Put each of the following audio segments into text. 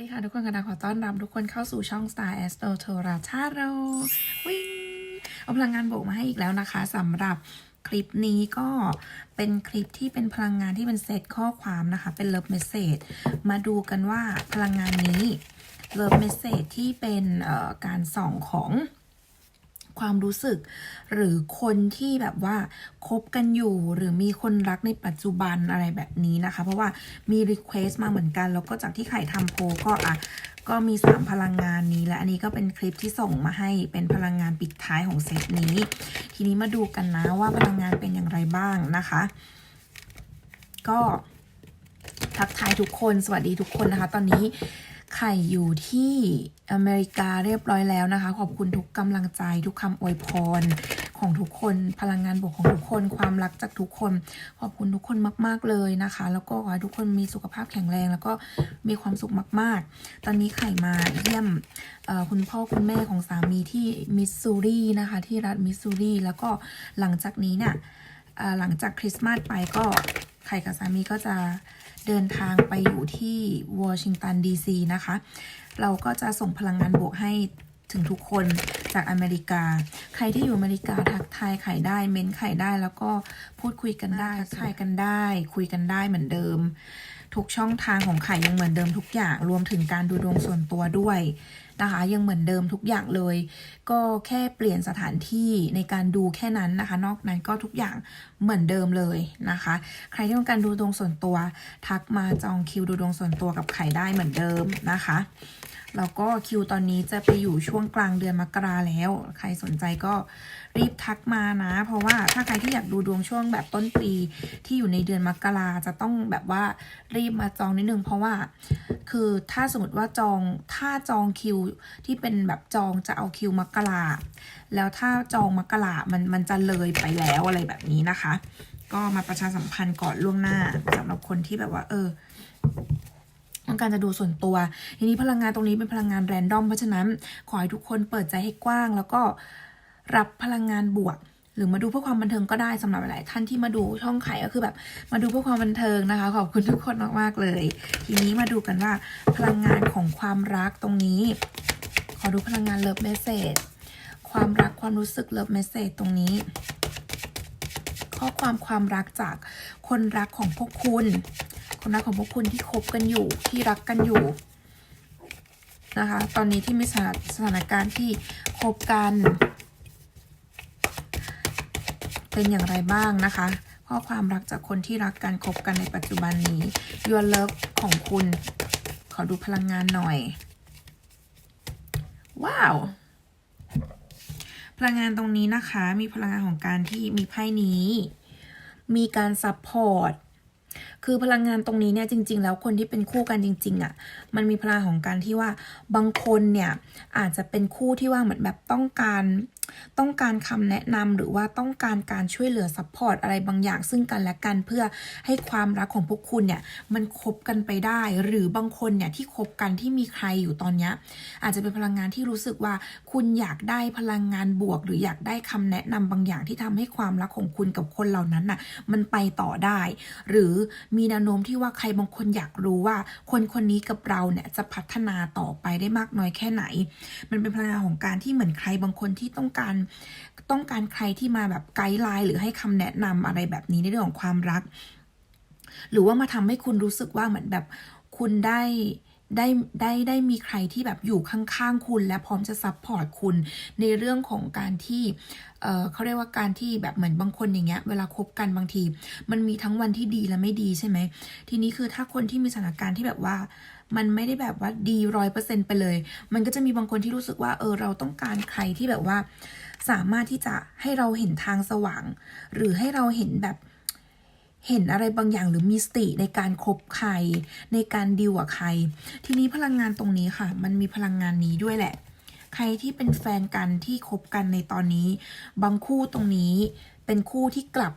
ดีค่ะทุกคนกันนะขอต้อนรับทุกคนเข้าสู่ช่อง Star Astro t o r a c h a r o วิ่งเอาพลังงานบวกมาให้อีกแล้วนะคะสำหรับคลิปนี้ก็เป็นคลิปที่เป็นพลังงานที่เป็นเซตข้อความนะคะ เป็น Love Message มาดูกันว่าพลังงานนี้ Love Message ที่เป็นการส่องของ ความรู้สึก หรือคนที่แบบว่าคบกันอยู่หรือมีคนรักในปัจจุบันอะไรแบบนี้นะคะ เพราะว่ามีรีเควสต์มาเหมือนกัน แล้วก็จากที่ไข่ทำโพก็อะก็มี 3 พลังงานนี้และอันนี้ก็เป็นคลิปที่ส่งมาให้เป็นพลังงานปิดท้ายของเซตนี้ ทีนี้มาดูกันนะว่าพลังงานเป็นอย่างไรบ้างนะคะ ก็ทักทายทุกคนสวัสดีทุกคนนะคะ ตอนนี้ ไข่อยู่ที่อเมริกาเรียบร้อยแล้วนะคะ ขอบคุณทุกกำลังใจทุกคำอวยพรของทุกคนพลังงานบวกของทุกคนความรักจากทุกคน ขอบคุณทุกคนมาก ๆ เลยนะคะ แล้วก็ขอให้ทุกคนมีสุขภาพแข็งแรง แล้วก็มีความสุขมาก ๆ ตอนนี้ไข่มาเยี่ยมคุณพ่อคุณแม่ของสามีที่มิสซูรีนะคะ ที่รัฐมิสซูรีแล้วก็หลังจากนี้เนี่ยหลังจากคริสต์มาสไปก็ไข่กับสามีก็จะ เดินทางไปอยู่ที่วอชิงตันดีซีนะคะ เราก็จะส่งพลังงานบวกให้ถึงทุกคนจากอเมริกา ใครที่อยู่อเมริกาทักทายไข่ได้ เม้นไข่ได้ แล้วก็พูดคุยกันได้ทักทายกันได้ คุยกันได้เหมือนเดิม ทุกช่องทางของไข่ยังเหมือนเดิมทุกอย่าง รวมถึงการดูดวงส่วนตัวด้วย นะคะ ยังเหมือนเดิมทุกอย่างเลย ก็แค่เปลี่ยนสถานที่ในการดูแค่นั้นนะคะ นอกนั้นก็ทุกอย่างเหมือนเดิมเลยนะคะ ใครที่ต้องการดูดวงส่วนตัว ทักมาจองคิวดูดวงส่วนตัวกับไข่ได้เหมือนเดิมนะคะ แล้วก็คิวตอนนี้จะไปอยู่ช่วงกลางเดือนมกราแล้ว ใครสนใจก็รีบทักมานะ เพราะว่าถ้าใครที่อยากดูดวงช่วงแบบต้นปีที่อยู่ในเดือนมกราจะต้องแบบว่ารีบมาจองนิดนึง เพราะว่าคือถ้าสมมติว่าจองถ้าจองคิวที่เป็นแบบจองจะเอาคิวมกราแล้วถ้าจองมกรามันมันจะเลยไปแล้วอะไรแบบนี้นะคะ ก็มาประชาสัมพันธ์ก่อนล่วงหน้าสำหรับคนที่แบบว่า เออ ต้องการจะดูส่วนตัว ทีนี้พลังงานตรงนี้เป็นพลังงานแรนดอม เพราะฉะนั้นขอให้ทุกคนเปิดใจให้กว้าง แล้วก็รับพลังงานบวก หรือมาดูเพื่อความบันเทิงก็ได้สำหรับหลายท่านที่มาดูช่องไข่ก็คือแบบ มาดูเพื่อความบันเทิงนะคะ ขอบคุณทุกคนมากๆเลย ทีนี้มาดูกันว่าพลังงานของความรักตรงนี้ ขอดูพลังงานเลิฟเมสเซจความรักความรู้สึกเลิฟเมสเซจตรงนี้ ข้อความความรักจากคนรักของพวกคุณ คนรักของพวกคุณที่คบกันอยู่ที่รักกันอยู่นะคะ ตอนนี้ที่มีสถานการณ์ที่คบกัน เป็นอย่างไรบ้างนะคะ ข้อความรักจากคนที่รักกันคบกันในปัจจุบันนี้ your love ของคุณ ขอดูพลังงานหน่อย ว้าว พลังงานตรงนี้นะคะ มีพลังงานของการที่มีไพ่นี้ มีการซัพพอร์ต คือพลังงานตรงนี้เนี่ยจริง ๆ แล้วคนที่เป็นคู่กันจริงๆอะ่ะมันมีพลังของการที่ว่าบางคนเนี่ยอาจจะเป็นคู่ที่ว่าเหมือนแบบต้องการ ต้องการคำแนะนำหรือว่าต้องการการช่วยเหลือซัพพอร์ตอะไรบางอย่าง ซึ่งกันและกันเพื่อให้ความรักของพวกคุณเนี่ยมันคบกันไปได้ หรือบางคนเนี่ยที่คบกันที่มีใครอยู่ตอนนี้อาจจะเป็นพลังงานที่รู้สึกว่าคุณอยากได้พลังงานบวก หรืออยากได้คำแนะนำบางอย่างที่ทำให้ความรักของคุณกับคนเหล่านั้นน่ะมันไปต่อได้ หรือมีแนวโน้มที่ว่าใครบางคนอยากรู้ว่า คนคนนี้กับเราเนี่ยจะพัฒนาต่อไปได้มากน้อยแค่ไหน มันเป็นพลังงานของการที่เหมือนใครบางคนที่ต้องการต้องการใครที่มาแบบไกด์ไลน์หรือให้คำแนะนำอะไรแบบนี้ในเรื่องของความรัก หรือว่ามาทำให้คุณรู้สึกว่าเหมือนแบบคุณได้ได้ได้ได้มีใครที่แบบอยู่ข้างๆคุณ และพร้อมจะซัพพอร์ตคุณในเรื่องของการที่เเขาเรียกว่าการที่แบบเหมือนบางคนอย่างเงี้ยเวลาคบกันบางที มันมีทั้งวันที่ดีและไม่ดีใช่ไหมทีนี้คือถ้าคนที่มีสถานการณ์ที่แบบว่า มันไม่ได้แบบว่าดีร้อยเปอร์เซ็นไปเลย มันก็จะมีบางคนที่รู้สึกว่าเออเราต้องการใครที่แบบว่า สามารถที่จะให้เราเห็นทางสว่าง หรือให้เราเห็นแบบเห็นอะไรบางอย่างหรือมีสติในการคบใคร ในการดิวกับใคร ทีนี้พลังงานตรงนี้ค่ะ มันมีพลังงานนี้ด้วยแหละ ใครที่เป็นแฟนกันที่คบกันในตอนนี้ บางคู่ตรงนี้เป็นคู่ที่กลับ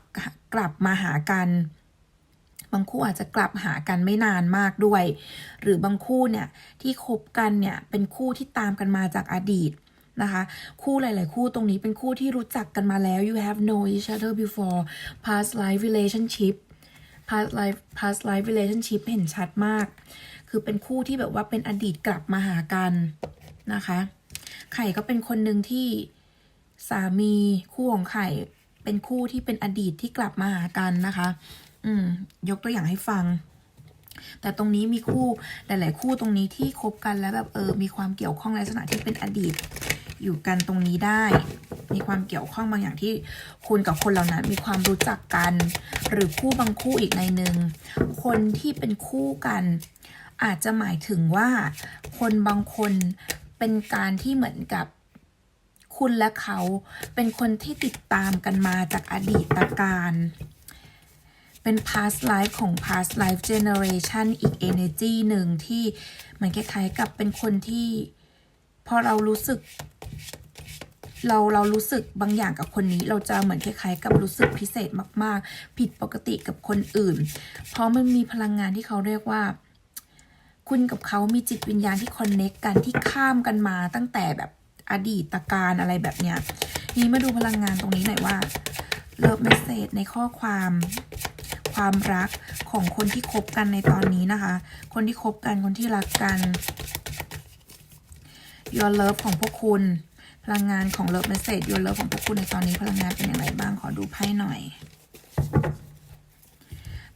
กลับมาหากัน บางคู่อาจจะกลับหากันไม่นานมากด้วย หรือบางคู่เนี่ยที่คบกันเนี่ยเป็นคู่ที่ตามกันมาจากอดีตนะคะคู่หลาย ๆ คู่ตรงนี้เป็นคู่ที่รู้จักกันมาแล้ว you have known each other before past life relationship past life past life relationship เห็นชัดมาก คือเป็นคู่ที่แบบว่าเป็นอดีตกลับมาหากันนะคะ ไข่ก็เป็นคนหนึ่งที่สามีคู่ของไข่เป็นคู่ที่เป็นอดีตที่กลับมาหากันนะคะ อืม ยกตัวอย่างให้ฟัง แต่ตรงนี้มีคู่หลาย ๆ คู่ตรงนี้ที่คบกันแล้วแบบเออ มีความเกี่ยวข้องในลักษณะที่เป็นอดีต อยู่กันตรงนี้ได้ มีความเกี่ยวข้องบางอย่างที่คุณกับคนเหล่านั้นมีความรู้จักกัน หรือคู่บางคู่อีกในหนึ่งคนที่เป็นคู่กัน อาจจะหมายถึงว่า คนบางคนเป็นการที่เหมือนกับคุณและเขาเป็นคนที่ติดตามกันมาจากอดีตการ เป็น past life ของ past life generation อีก energy หนึ่งที่มันคล้ายๆกับเป็นคนที่ พอเรารู้สึก เราเรารู้สึกบางอย่างกับคนนี้ เราจะเหมือนคล้ายๆ กับรู้สึกพิเศษมาก ๆ ผิดปกติกับคนอื่น เพราะมันมีพลังงานที่เขาเรียกว่า คุณกับเขามีจิตวิญญาณที่คอนเน็กกันที่ข้ามกันมาตั้งแต่แบบอดีตการอะไรแบบเนี้ยนี้มาดูพลังงานตรงนี้หน่อยว่าเลิฟเมสเซจในข้อความ ความรักของคนที่คบกันในตอนนี้นะคะ คนที่คบกันคนที่รักกัน your love ของพวกคุณ พลังงานของ love message your love ของพวกคุณในตอนนี้พลังงานเป็นอย่างไรบ้างขอดูไพ่หน่อย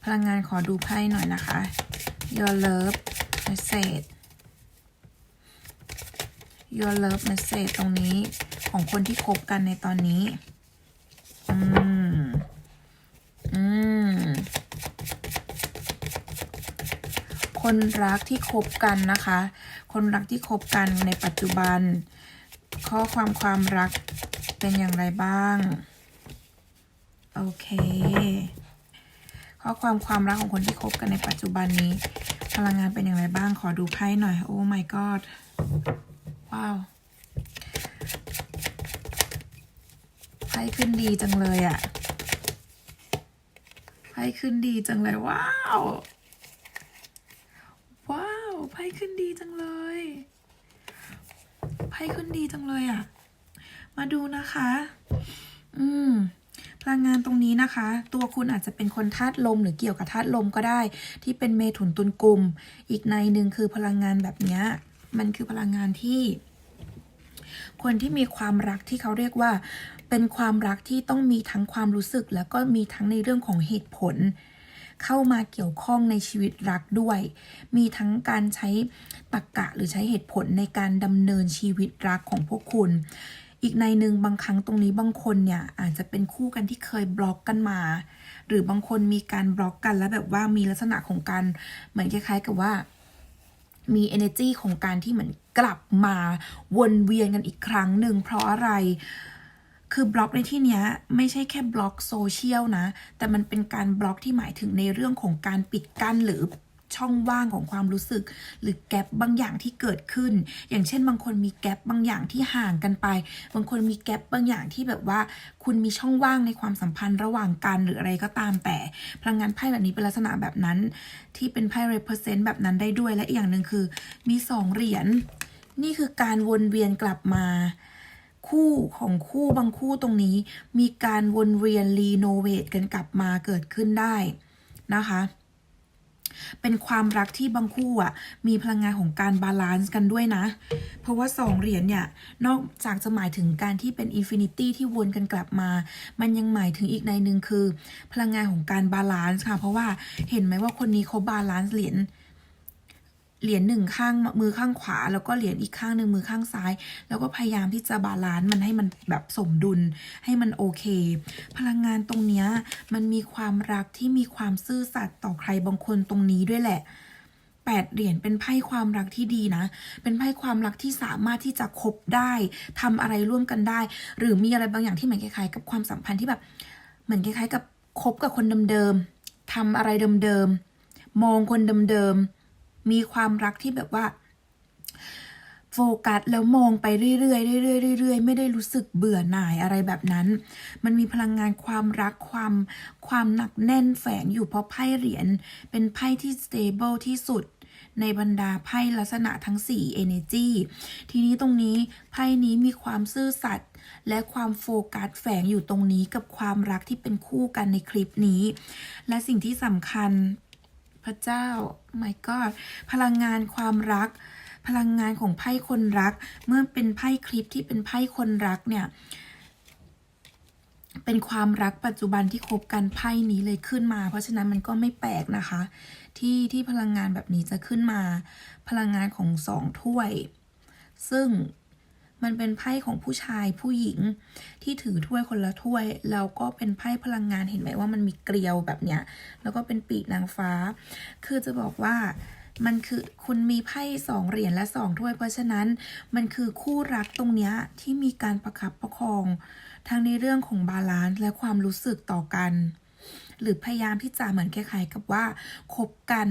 พลังงานขอดูไพ่หน่อยนะคะ your love message your love message ตรงนี้ของคนที่คบกันในตอนนี้ อืม อืม คนรักที่คบกันนะคะ คนรักที่คบกันในปัจจุบัน ข้อความความรักเป็นอย่างไรบ้าง โอเค ข้อความความรักของคนที่คบกันในปัจจุบันนี้ พลังงานเป็นอย่างไรบ้าง ขอดูไพ่หน่อย โอ้ my god ว้าวไพ่ขึ้นดีจังเลยอะไพ่ขึ้นดีจังเลย ว้าวว้าว ไพ่ขึ้นดีจังเลย ไพ่ขึ้นดีจังเลยอะมาดูนะคะ อืมพลังงานตรงนี้นะคะ ตัวคุณอาจจะเป็นคนธาตุลมหรือเกี่ยวกับธาตุลมก็ได้ ที่เป็นเมถุนตุลกลุ่ม อีกในหนึ่งคือพลังงานแบบเนี้ยมันคือพลังงานที่ คนที่มีความรักที่เขาเรียกว่า เป็นความรักที่ต้องมีทั้งความรู้สึก แล้วก็มีทั้งในเรื่องของเหตุผล เข้ามาเกี่ยวข้องในชีวิตรักด้วย มีทั้งการใช้ตรรกะหรือใช้เหตุผลในการดำเนินชีวิตรักของพวกคุณอีกในหนึ่งบางครั้งตรงนี้บางคนเนี่ยอาจจะเป็นคู่กันที่เคยบล็อกกันมา หรือบางคนมีการบล็อกกันแล้วแบบว่ามีลักษณะของการเหมือนคล้ายๆกับว่า มี energy ของการที่เหมือนกลับมาวนเวียนกันอีกครั้งหนึ่งเพราะอะไร คือบล็อกในที่นี้ไม่ใช่แค่บล็อกโซเชียลนะ แต่มันเป็นการบล็อกที่หมายถึงในเรื่องของการปิดกั้นหรือช่องว่างของความรู้สึก หรือแกลบบางอย่างที่เกิดขึ้น อย่างเช่น บางคนมีแกลบบางอย่างที่ห่างกันไป บางคนมีแกลบบางอย่างที่แบบว่า คุณมีช่องว่างในความสัมพันธ์ระหว่างกันหรืออะไรก็ตามแต่ พลังงานไพ่แบบนี้เป็นลักษณะแบบนั้น ที่เป็นไพ่ represent แบบนั้นได้ด้วยและอีกอย่างหนึ่งคือ มีสองเหรียญนี่คือการวนเวียนกลับมา คู่ของคู่บางคู่ตรงนี้ มีการวนเวียนรีโนเวทกันกลับมาเกิดขึ้นได้นะคะเป็นความรักที่บางคู่อะ มีพลังงานของการบาลานซ์กันด้วยนะ เพราะว่าสองเหรียญเนี่ย นอกจากจะหมายถึงการที่เป็นอินฟินิตี้ที่วนกันกลับมา มันยังหมายถึงอีกในหนึ่งคือ พลังงานของการบาลานซ์ค่ะ เพราะว่าเห็นไหมว่าคนนี้เขาบาลานซ์เหรียญ เหรียญหนึ่งข้างมือข้างขวา แล้วก็เหรียญอีกข้างหนึ่งมือข้างซ้าย แล้วก็พยายามที่จะบาลานซ์มันให้มันแบบสมดุลให้มันโอเค พลังงานตรงเนี้ยมันมีความรักที่มีความซื่อสัตย์ต่อใครบางคนตรงนี้ด้วยแหละแปดเหรียญเป็นไพ่ความรักที่ดีนะ เป็นไพ่ความรักที่สามารถที่จะคบได้ทำอะไรร่วมกันได้ หรือมีอะไรบางอย่างที่เหมือนคล้ายๆ กับความสัมพันธ์ที่แบบ เหมือนคล้ายๆ กับคบกับคนเดิมๆทำอะไรเดิมๆมองคนเดิมๆ มีความรักที่แบบว่าโฟกัสแล้วมองไปเรื่อยๆเรื่อยๆเรื่อยๆไม่ได้รู้สึกเบื่อหน่ายอะไรแบบนั้น มันมีพลังงานความรักความความหนักแน่นแฝงอยู่เพราะไพ่เหรียญเป็นไพ่ที่ stable ที่สุดในบรรดาไพ่ลักษณะทั้ง 4 energy ทีนี้ตรงนี้ไพ่นี้มีความซื่อสัตย์และความโฟกัสแฝงอยู่ตรงนี้กับความรักที่เป็นคู่กันในคลิปนี้ และสิ่งที่สำคัญ พระเจ้า my god พลังงานความรัก พลังงานของไพ่คนรัก เมื่อเป็นไพ่คลิปที่เป็นไพ่คนรักเนี่ยเป็นความรักปัจจุบันที่คบกันไพ่นี้เลยขึ้นมา เพราะฉะนั้นมันก็ไม่แปลกนะคะ ที่ที่พลังงานแบบนี้จะขึ้นมา พลังงานของสองถ้วย ซึ่ง มันเป็นไพ่ของผู้ชายผู้หญิงที่ถือถ้วยคนละถ้วย แล้วก็เป็นไพ่พลังงานเห็นไหมว่ามันมีเกลียวแบบเนี้ย แล้วก็เป็นปีกนางฟ้า คือจะบอกว่ามันคือคุณมีไพ่สองเหรียญและสองถ้วย เพราะฉะนั้นมันคือคู่รักตรงเนี้ยที่มีการประคับประคอง ทั้งในเรื่องของบาลานซ์และความรู้สึกต่อกัน หรือพยายามที่จะเหมือนคล้ายๆกับว่าคบกัน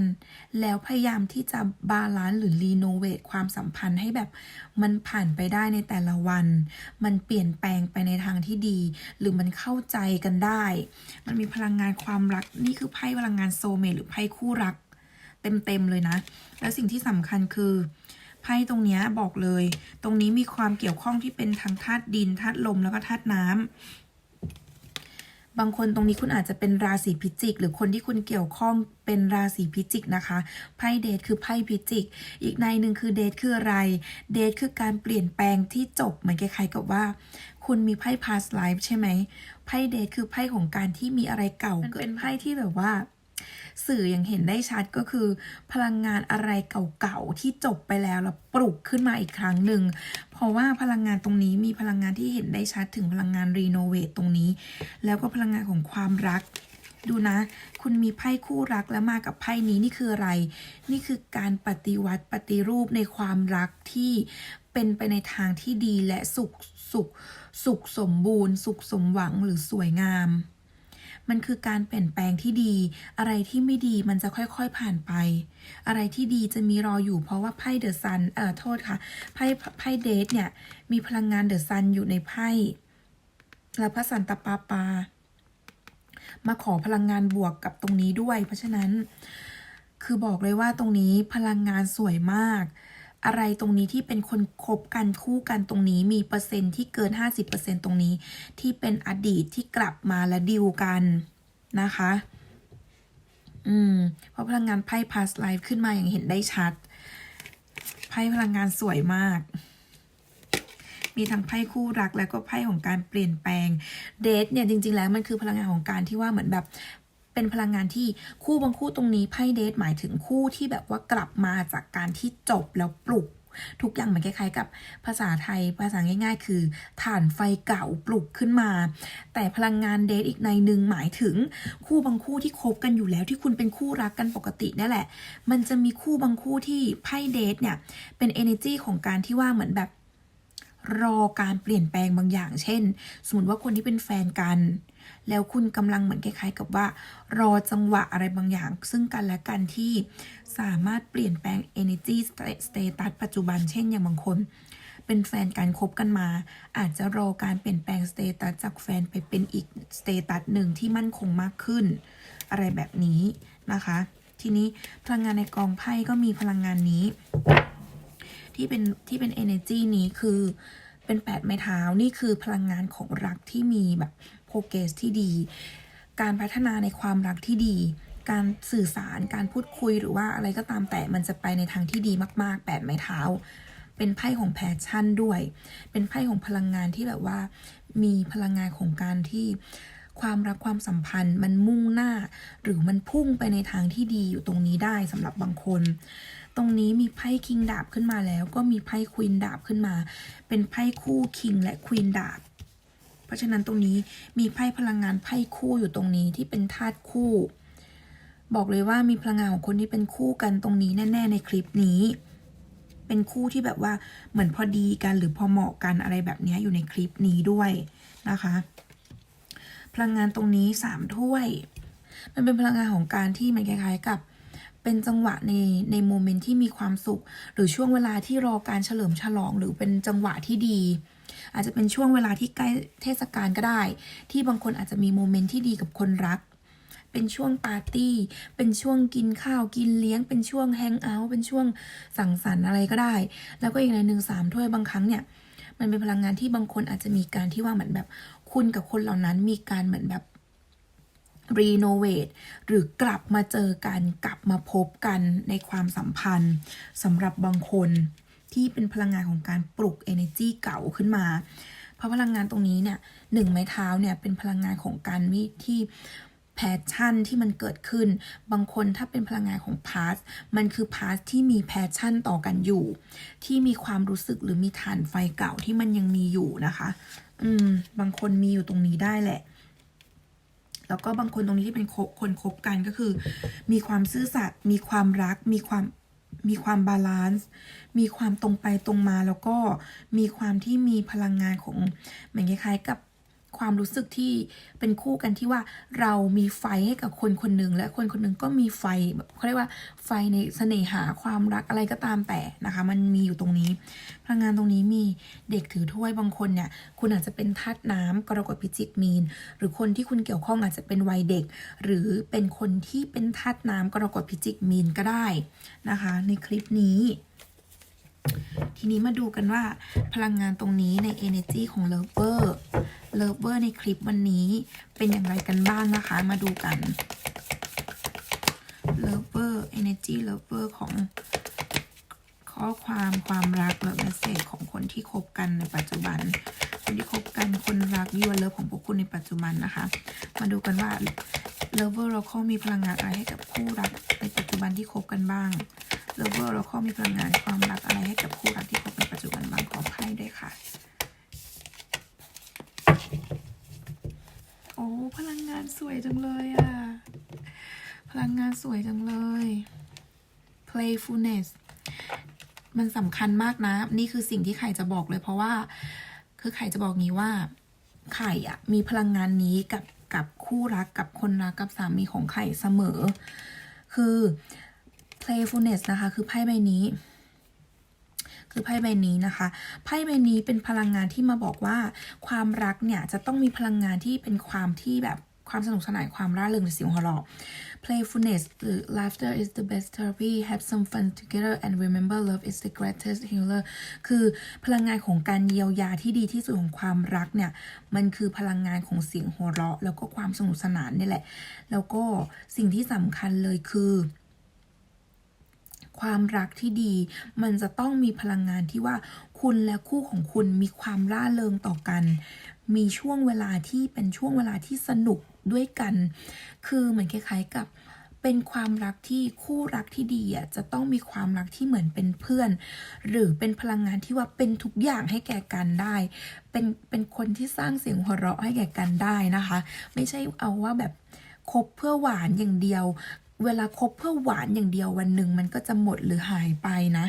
แล้วพยายามที่จะบาลานซ์หรือรีโนเวทความสัมพันธ์ให้แบบมันผ่านไปได้ในแต่ละวัน มันเปลี่ยนแปลงไปในทางที่ดี หรือมันเข้าใจกันได้ มันมีพลังงานความรักนี่คือไพ่พลังงานโซเมตหรือไพ่คู่รัก เต็มๆเลยนะ แล้วสิ่งที่สำคัญคือไพ่ตรงนี้บอกเลย ตรงนี้มีความเกี่ยวข้องที่เป็นทางธาตุดินธาตุลมแล้วก็ธาตุน้ำ บางคนตรงนี้คุณอาจจะเป็นราศีพิจิก หรือคนที่คุณเกี่ยวข้องเป็นราศีพิจิกนะคะไพ่เดทคือไพ่พิจิก อีกในหนึ่งคือเดทคืออะไรเดทคือการเปลี่ยนแปลงที่จบเหมือนคล้ายๆกับว่า คุณมีไพ่ past life ใช่ไหมไพ่เดทคือไพ่ของการที่มีอะไรเก่ามันเป็นไพ่ที่แบบว่า สื่ออย่างเห็นได้ชัดก็คือ พลังงานอะไรเก่าๆที่จบไปแล้วแล้วปลุกขึ้นมาอีกครั้งหนึ่ง เพราะว่าพลังงานตรงนี้มีพลังงานที่เห็นได้ชัดถึงพลังงานรีโนเวทตรงนี้ แล้วก็พลังงานของความรัก ดูนะ คุณมีไพ่คู่รักแล้วมากับไพ่นี้นี่คืออะไร นี่คือการปฏิวัติปฏิรูปในความรักที่เป็นไปในทางที่ดีและสุขสุขสุขสมบูรณ์ สุขสมหวังหรือสวยงาม มันคือการเปลี่ยนแปลงที่ดี อะไรที่ไม่ดีมันจะค่อยๆผ่านไป อะไรที่ดีจะมีรออยู่เพราะว่าไพ่เดอะซันเอ่อโทษค่ะไพ่ไพ่เดทเนี่ย มีพลังงานเดอะซันอยู่ในไพ่แล้วพระสันตปาปา มาขอพลังงานบวกกับตรงนี้ด้วย เพราะฉะนั้น คือบอกเลยว่าตรงนี้พลังงานสวยมาก อะไรตรงนี้ที่เป็นคนคบกันคู่กันตรงนี้มีเปอร์เซ็นต์ที่เกิน 50%ตรงนี้ ที่เป็นอดีตที่กลับมาและดิวกันนะคะ อืม เพราะพลังงานไพ่ past life ขึ้นมาอย่างเห็นได้ชัด ไพ่พลังงานสวยมากมีทั้งไพ่คู่รักแล้วก็ไพ่ของการเปลี่ยนแปลงเดทเนี่ยจริง ๆ แล้วมันคือพลังงานของการที่ว่าเหมือนแบบ เป็นพลังงานที่คู่บางคู่ตรงนี้ไพ่เดทหมายถึงคู่ที่แบบว่ากลับมาจากการที่จบแล้วปลุก ทุกอย่างเหมือนคล้ายๆ กับภาษาไทยภาษาง่ายๆ คือฐานไฟเก่าปลุกขึ้นมา แต่พลังงานเดทอีกในหนึ่งหมายถึงคู่บางคู่ที่คบกันอยู่แล้วที่คุณเป็นคู่รักกันปกตินั่นแหละ มันจะมีคู่บางคู่ที่ไพ่เดทเนี่ยเป็น energy ของการที่ว่าเหมือนแบบรอการเปลี่ยนแปลงบางอย่าง เช่น สมมติว่าคนที่เป็นแฟนกัน แล้วคุณกำลังเหมือนคล้ายๆ กับว่า รอจังหวะอะไรบางอย่าง ซึ่งกันและกันที่สามารถเปลี่ยนแปลง energy status ปัจจุบัน เช่นอย่างบางคน เป็นแฟนกันคบกันมา อาจจะรอการเปลี่ยนแปลงสเตตัสจากแฟนไปเป็นอีกสเตตัสหนึ่งที่มั่นคงมากขึ้น อะไรแบบนี้นะคะ ทีนี้พลังงานในกองไพ่ก็มีพลังงานนี้ ที่เป็นที่เป็น energy นี้คือ เป็นแปดไม้เท้านี่คือพลังงานของรักที่มีแบบโปรเกสที่ดี การพัฒนาในความรักที่ดี การสื่อสารการพูดคุยหรือว่าอะไรก็ตามแต่มันจะไปในทางที่ดีมากๆแปดไม้เท้า เป็นไพ่ของแพชชั่นด้วย เป็นไพ่ของพลังงานที่แบบว่า มีพลังงานของการที่ความรักความสัมพันธ์มันมุ่งหน้า หรือมันพุ่งไปในทางที่ดีอยู่ตรงนี้ได้สำหรับบางคน ตรงนี้มีไพ่คิงดาบขึ้นมาแล้วก็มีไพ่ควีนดาบขึ้นมา เป็นไพ่คู่คิงและควีนดาบ เพราะฉะนั้นตรงนี้มีไพ่พลังงานไพ่คู่อยู่ตรงนี้ที่เป็นธาตุคู่ บอกเลยว่ามีพลังงานของคนที่เป็นคู่กันตรงนี้แน่ ๆ ในคลิปนี้ เป็นคู่ที่แบบว่าเหมือนพอดีกันหรือพอเหมาะกันอะไรแบบนี้อยู่ในคลิปนี้ด้วยนะคะ พลังงานตรงนี้สามถ้วย มันเป็นพลังงานของการที่มันคล้ายๆกับ เป็นจังหวะในในโมเมนต์ที่มีความสุข หรือช่วงเวลาที่รอการเฉลิมฉลอง หรือเป็นจังหวะที่ดี อาจจะเป็นช่วงเวลาที่ใกล้เทศกาลก็ได้ ที่บางคนอาจจะมีโมเมนต์ที่ดีกับคนรัก เป็นช่วงปาร์ตี้ เป็นช่วงกินข้าวกินเลี้ยง เป็นช่วงแฮงเอาท์เป็นช่วงสังสรรค์อะไรก็ได้ แล้วก็อีกในหนึ่งสามถ้วยบางครั้งเนี่ยมันเป็นพลังงานที่บางคนอาจจะมีการที่ว่าเหมือนแบบคุณกับคนเหล่านั้นมีการเหมือนแบบ รีโนเวทหรือกลับมาเจอกัน กลับมาพบกันในความสัมพันธ์สำหรับบางคนที่เป็นพลังงานของการปลุก energy เก่าขึ้นมา เพราะพลังงานตรงนี้เนี่ยหนึ่งไม้เท้าเนี่ยเป็นพลังงานของการที่แพชชั่นที่มันเกิดขึ้น บางคนถ้าเป็นพลังงานของพาสมันคือพาสที่มีแพชชั่นต่อกันอยู่ ที่มีความรู้สึกหรือมีฐานไฟเก่าที่มันยังมีอยู่นะคะ อืม บางคนมีอยู่ตรงนี้ได้แหละ แล้วก็บางคนตรงนี้ที่เป็นคนคบกันก็คือ มีความซื่อสัตย์มีความรัก มีความมีความบาลานซ์มีความตรงไปตรงมาแล้วก็มีความที่มีพลังงานของเหมือนคล้ายๆกับ ความรู้สึกที่เป็นคู่กันที่ว่าเรามีไฟให้กับคนคนหนึ่งและคนคนหนึ่งก็มีไฟแบบเขาเรียกว่าไฟในเสน่หาความรักอะไรก็ตามแต่นะคะ มันมีอยู่ตรงนี้ พลังงานตรงนี้มีเด็กถือถ้วยบางคนเนี่ย คุณอาจจะเป็นธาตุน้ำกรกฎพิจิกมีน หรือคนที่คุณเกี่ยวข้องอาจจะเป็นวัยเด็ก หรือเป็นคนที่เป็นธาตุน้ำกรกฎพิจิกมีนก็ได้นะคะ ในคลิปนี้ทีนี้มาดูกันว่าพลังงานตรงนี้ใน energy ของ lover lover ในคลิปวันนี้เป็นอย่างไรกันบ้างนะคะ มาดูกัน lover energy lover ของข้อความความรักหรือเมสเซจของคนที่คบกันในปัจจุบัน คนที่คบกันคนรักยูเลิฟของพวกคุณในปัจจุบันนะคะ มาดูกันว่า lover เราเขามีพลังงานอะไรให้กับคู่รักในปัจจุบันที่คบกันบ้าง lover เราเขามีพลังงานความรักอะไรให้กับคู่รักที่คบในปัจจุบันบ้างขอไพ่ด้วยค่ะ อ้พลังงานสวยจังเลยอะพลังงานสวยจังเลย playfulness มันสำคัญมากนะ นี่คือสิ่งที่ไข่จะบอกเลย เพราะว่า คือไข่จะบอกงี้ว่า ไข่อะมีพลังงานนี้กับกับคู่รักกับคนรักกับสามีของไข่เสมอ คือ playfulness นะคะ คือไพ่ใบนี้ คือไพ่ใบนี้นะคะไพ่ใบนี้เป็นพลังงานที่มาบอกว่า ความรักเนี่ยจะต้องมีพลังงานที่เป็นความที่แบบความสนุกสนานความร่าเริงหรือเสียงหัวเราะ playfulness หรือ laughter is the best therapy have some fun together and remember love is the greatest healer คือพลังงานของการเยียวยาที่ดีที่สุดของความรักเนี่ย มันคือพลังงานของเสียงหัวเราะ แล้วก็ความสนุกสนานนี่แหละ แล้วก็สิ่งที่สำคัญเลยคือ ความรักที่ดี มันจะต้องมีพลังงานที่ว่าคุณและคู่ของคุณมีความร่าเริงต่อกัน มีช่วงเวลาที่เป็นช่วงเวลาที่สนุกด้วยกัน คือเหมือนคล้ายๆกับเป็นความรักที่คู่รักที่ดีอะจะต้องมีความรักที่เหมือนเป็นเพื่อน หรือเป็นพลังงานที่ว่าเป็นทุกอย่างให้แก่กันได้ เป็นเป็นคนที่สร้างเสียงหัวเราะให้แก่กันได้นะคะ ไม่ใช่เอาว่าแบบคบเพื่อหวานอย่างเดียว เวลาคบเพื่อหวานอย่างเดียววันหนึ่งมันก็จะหมดหรือหายไปนะ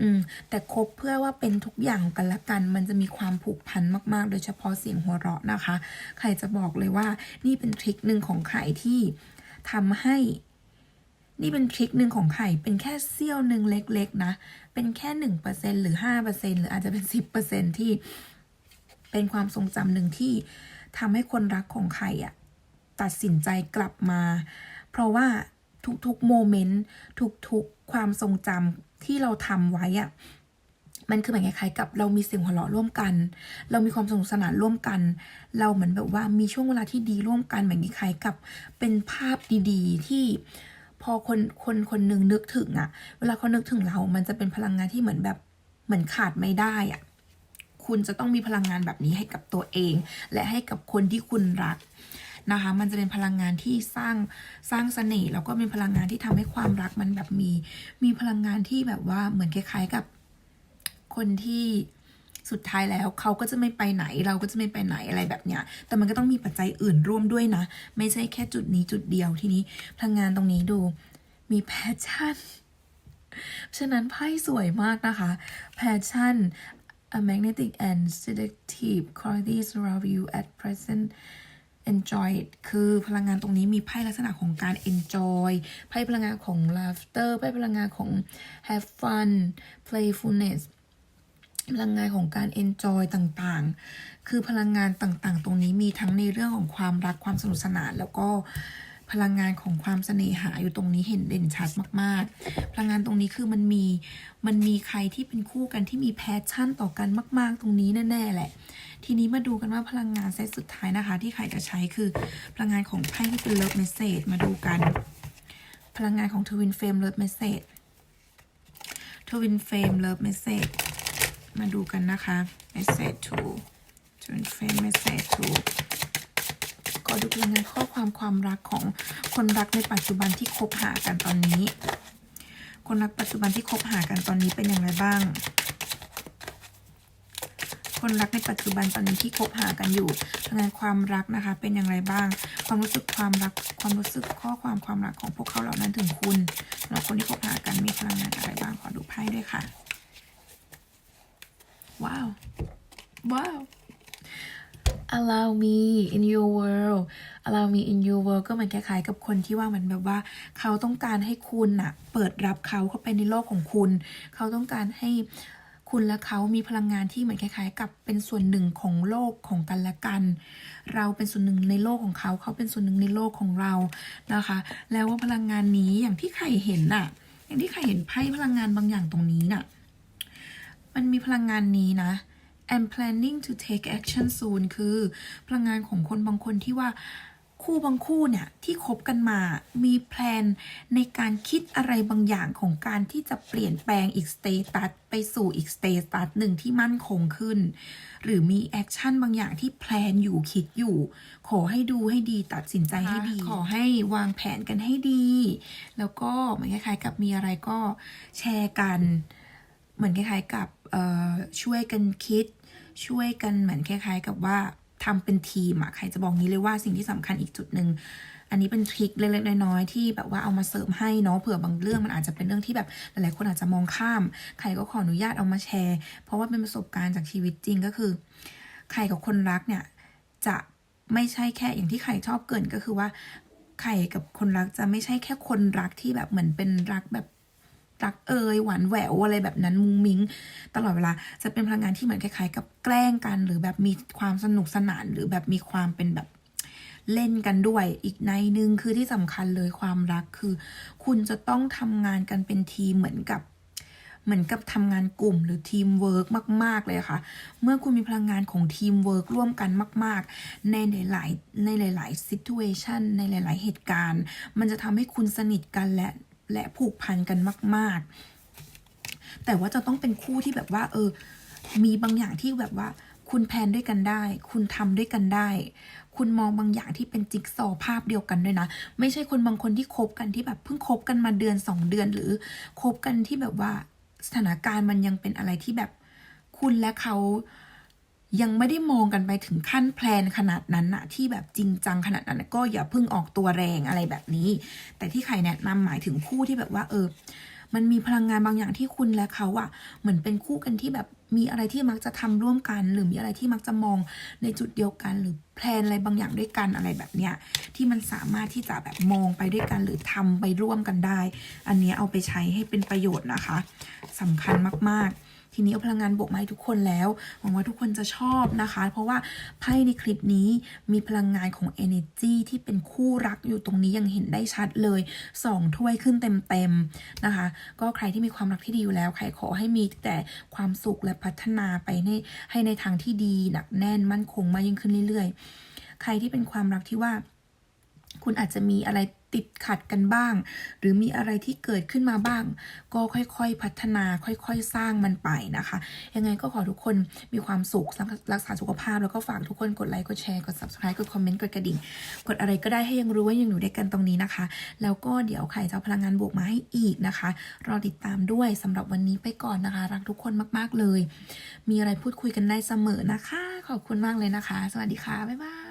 อืม แต่คบเพื่อว่าเป็นทุกอย่างกันละกัน มันจะมีความผูกพันมาก ๆ โดยเฉพาะเสียงหัวเราะนะคะ ใครจะบอกเลยว่า นี่เป็นทริคหนึ่งของใครที่ทำให้ นี่เป็นทริคหนึ่งของไข่เป็นแค่เสี้ยวหนึ่งเล็ก ๆ นะ เป็นแค่หนึ่งเปอร์เซ็นหรือห้าเปอร์เซ็นหรืออาจจะเป็นสิบเปอร์เซ็นที่ เป็นความทรงจำหนึ่งที่ทำให้คนรักของไข่อะตัดสินใจกลับมา เพราะว่า ทุกๆโมเมนต์ทุกๆความทรงจำที่เราทำไว้อะมันคือเหมือนคล้ายๆกับเรามีเสียงหัวเราะร่วมกัน เรามีความสนุกสนานร่วมกัน เราเหมือนแบบว่ามีช่วงเวลาที่ดีร่วมกันเหมือนคล้ายๆกับเป็นภาพดีๆ ที่พอคนคนคนหนึ่งนึกถึงอะเวลาเขานึกถึงเรา มันจะเป็นพลังงานที่เหมือนแบบเหมือนขาดไม่ได้อะคุณจะต้องมีพลังงานแบบนี้ให้กับตัวเอง และให้กับคนที่คุณรัก นะคะ มันจะเป็นพลังงานที่สร้างสร้างเสน่ห์แล้วก็เป็นพลังงานที่ทำให้ความรักมันแบบมี มีพลังงานที่แบบว่าเหมือนคล้าย ๆกับคนที่สุดท้ายแล้วเขาก็จะไม่ไปไหนเราก็จะไม่ไปไหนอะไรแบบเนี้ย แต่มันก็ต้องมีปัจจัยอื่นร่วมด้วยนะ ไม่ใช่แค่จุดนี้จุดเดียวทีนี้พลังงานตรงนี้ดูมีแพชชั่น ฉะนั้นไพ่สวยมากนะคะ passion a magnetic and seductive qualities around you at present enjoy it คือพลังงานตรงนี้มีไพ่ลักษณะของการ enjoy ไพ่พลังงานของ laughter ไพ่พลังงานของ have fun playfulness พลังงานของการ enjoy ต่างๆ คือพลังงานต่างๆ ตรงนี้มีทั้งในเรื่องของความรักความสนุกสนานแล้วก็ พลังงานของความเสน่หาอยู่ตรงนี้เห็นเด่นชัดมาก ๆ พลังงานตรงนี้คือมันมีมันมีใครที่เป็นคู่กันที่มีแพชชั่นต่อกันมาก ๆ ตรงนี้แน่ๆแหละ ทีนี้มาดูกันว่าพลังงานเซตสุดท้ายนะคะ ที่ไข่จะใช้คือพลังงานของไพ่ที่เป็น Love Message มาดูกัน พลังงานของ Twin Flame Love Message Twin Flame Love Message มาดูกันนะคะ Message to Twin Flame Message to ก็ดูพลังงานข้อความความรักของคนรักในปัจจุบันที่คบหากันตอนนี้ คนรักปัจจุบันที่คบหากันตอนนี้เป็นอย่างไรบ้าง คนรักในปัจจุบันตอนนี้ที่คบหากันอยู่พลังงานความรักนะคะ เป็นอย่างไรบ้าง ความรู้สึกความรักความรู้สึกข้อความความรักของพวกเขาเหล่านั้นถึงคุณแล้วคนที่คบหากันมีพลังงานอะไรบ้างขอดูไพ่ด้วยค่ะ ว้าว ว้าว allow me in your world allow me in your world ก็เหมือนคล้ายๆกับคนที่ว่าเหมือนแบบว่า เขาต้องการให้คุณน่ะเปิดรับเขาเข้าไปในโลกของคุณ เขาต้องการให้คุณและเขามีพลังงานที่เหมือนคล้าย ๆ กับเป็นส่วนหนึ่งของโลกของกันและกัน เราเป็นส่วนหนึ่งในโลกของเขา เขาเป็นส่วนหนึ่งในโลกของเรานะคะ แล้วว่าพลังงานนี้อย่างที่ใครเห็นน่ะ อย่างที่ใครเห็นไพ่พลังงานบางอย่างตรงนี้น่ะ มันมีพลังงานนี้นะ I'm planning to take action soon คือพลังงานของคนบางคนที่ว่าคู่บางคู่เนี่ยที่คบกันมามีแพลนในการคิดอะไรบางอย่างของการที่จะเปลี่ยนแปลงอีกสเตตัสไปสู่อีกสเตตัสหนึ่งที่มั่นคงขึ้น หรือมีแอคชั่นบางอย่างที่แพลนอยู่คิดอยู่ ขอให้ดูให้ดีตัดสินใจให้ดี ขอให้วางแผนกันให้ดี แล้วก็เหมือนคล้ายๆกับมีอะไรก็แชร์กัน เหมือนคล้ายๆกับช่วยกันคิด ช่วยกันเหมือนคล้าย ๆ กับว่าทำเป็นทีมอะใครจะบอกงี้เลยว่าสิ่งที่สำคัญอีกจุดหนึ่งอันนี้เป็นทริคเล็กๆน้อยๆที่แบบว่าเอามาเสริมให้เนาะเผื่อบางเรื่องมันอาจจะเป็นเรื่องที่แบบหลายๆคนอาจจะมองข้าม ใครก็ขออนุญาตเอามาแชร์ เพราะว่าเป็นประสบการณ์จากชีวิตจริงก็คือ ใครกับคนรักเนี่ยจะไม่ใช่แค่อย่างที่ไข่ชอบเกินก็คือว่าไข่กับคนรักจะไม่ใช่แค่คนรักที่แบบเหมือนเป็นรักแบบ รักเอยหวานแหววอะไรแบบนั้นมุงมิงตลอดเวลาจะเป็นพลังงานที่เหมือนคล้ายๆ กับแกล้งกัน หรือแบบมีความสนุกสนานหรือแบบมีความเป็นแบบเล่นกันด้วยอีกในหนึ่งคือที่สำคัญเลยความรักคือ คุณจะต้องทำงานกันเป็นทีมเหมือนกับเหมือนกับทำงานกลุ่มหรือทีมเวิร์กมาก ๆ เลยค่ะ เมื่อคุณมีพลังงานของทีมเวิร์กร่วมกันมาก ๆ ในหลาย ๆ ในหลายๆ situation ในหลาย ๆ เหตุการณ์ มันจะทำให้คุณสนิทกันและ และผูกพันกันมาก ๆ แต่ว่าจะต้องเป็นคู่ที่แบบว่า เออ มีบางอย่างที่แบบว่า คุณแพนด้วยกันได้ คุณทำด้วยกันได้ คุณมองบางอย่างที่เป็นจิ๊กซอว์ภาพเดียวกันด้วยนะ ไม่ใช่คนบางคนที่คบกันที่แบบเพิ่งคบกันมาเดือนสองเดือนหรือคบกันที่แบบว่าสถานการณ์มันยังเป็นอะไรที่แบบคุณและเขา ยังไม่ได้มองกันไปถึงขั้นแพลนขนาดนั้นอะที่แบบจริงจังขนาดนั้นก็อย่าเพิ่งออกตัวแรงอะไรแบบนี้ แต่ที่ใครแนะนำหมายถึงคู่ที่แบบว่า เออ มันมีพลังงานบางอย่างที่คุณและเขาอะเหมือนเป็นคู่กันที่แบบมีอะไรที่มักจะทำร่วมกัน หรือมีอะไรที่มักจะมองในจุดเดียวกัน หรือแพลนอะไรบางอย่างด้วยกันอะไรแบบเนี้ยที่มันสามารถที่จะแบบมองไปด้วยกัน หรือทำไปร่วมกันได้ อันนี้เอาไปใช้ให้เป็นประโยชน์นะคะสำคัญมากๆ ทีนี้เอาพลังงานบวกมาให้ทุกคนแล้วหวังว่าทุกคนจะชอบนะคะ เพราะว่าไพ่ในคลิปนี้มีพลังงานของ energy ที่เป็นคู่รักอยู่ตรงนี้ยังเห็นได้ชัดเลยสองถ้วยขึ้นเต็มๆนะคะ ก็ใครที่มีความรักที่ดีอยู่แล้ว ใครขอให้มีแต่ความสุขและพัฒนาไปในให้ในทางที่ดีหนักแน่นมั่นคงมากยิ่งขึ้นเรื่อยๆ ใครที่เป็นความรักที่ว่า คุณอาจจะมีอะไรติดขัดกันบ้าง หรือมีอะไรที่เกิดขึ้นมาบ้าง ก็ค่อยๆพัฒนาค่อยๆสร้างมันไปนะคะ ยังไงก็ขอทุกคนมีความสุขรักษาสุขภาพ แล้วก็ฝากทุกคนกดไลค์กดแชร์กด subscribe กดคอมเมนต์กดกระดิ่ง กดอะไรก็ได้ให้ยังรู้ว่ายังอยู่ด้วยกันตรงนี้นะคะ แล้วก็เดี๋ยวใครจะเอาพลังงานบวกมาให้อีกนะคะ รอติดตามด้วยสำหรับวันนี้ไปก่อนนะคะ รักทุกคนมากๆเลย มีอะไรพูดคุยกันได้เสมอนะคะ ขอบคุณมากเลยนะคะ สวัสดีค่ะบ๊ายบาย